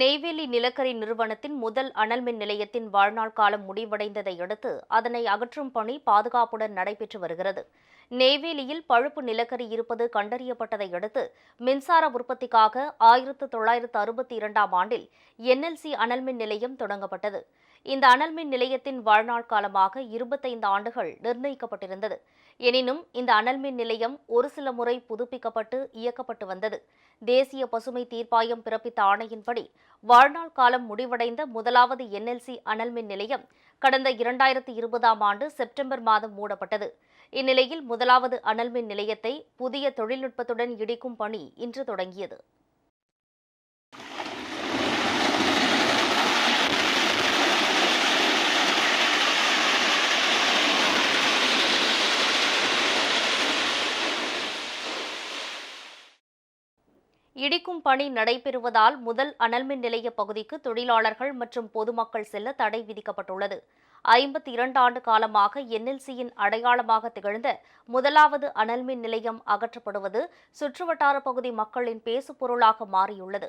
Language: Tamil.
நெய்வேலி நிலக்கரி நிறுவனத்தின் முதல் அனல் மின் நிலையத்தின் வாழ்நாள் காலம் முடிவடைந்ததை அடுத்து அதனை அகற்றும் பணி பாதுகாப்புடன் நடைபெற்று வருகிறது. நெய்வேலியில் பழுப்பு நிலக்கரி இருப்பது கண்டறியப்பட்டதை அடுத்து மின்சார உற்பத்திக்காக ஆயிரத்து தொள்ளாயிரத்து அறுபத்தி இரண்டாம் ஆண்டில் என்எல்சி அனல் மின் நிலையம் தொடங்கப்பட்டது. இந்த அனல் மின் நிலையத்தின் வாழ்நாள் காலமாக இருபத்தைந்து ஆண்டுகள் நிர்ணயிக்கப்பட்டிருந்தது. எனினும் இந்த அனல் மின் நிலையம் ஒரு சில முறை புதுப்பிக்கப்பட்டு இயக்கப்பட்டு வந்தது. தேசிய பசுமை தீர்ப்பாயம் பிறப்பித்த ஆணையின்படி வாழ்நாள் காலம் முடிவடைந்த முதலாவது என்எல்சி அனல் மின் நிலையம் கடந்த இரண்டாயிரத்து இருபதாம் ஆண்டு செப்டம்பர் மாதம் மூடப்பட்டது. இந்நிலையில் முதலாவது அனல் மின் நிலையத்தை புதிய தொழில்நுட்பத்துடன் இடிக்கும் பணி இன்று தொடங்கியது. இடிக்கும் பணி நடைபெறுவதால் முதல் அனல்மின் நிலைய பகுதிக்கு தொழிலாளர்கள் மற்றும் பொதுமக்கள் செல்ல தடை விதிக்கப்பட்டுள்ளது. ஐம்பத்தி இரண்டு ஆண்டு காலமாக என்எல்சியின் அடையாளமாக திகழ்ந்த முதலாவது அனல்மின் நிலையம் அகற்றப்படுவது சுற்றுவட்டார பகுதி மக்களின் பேசுபொருளாக மாறியுள்ளது.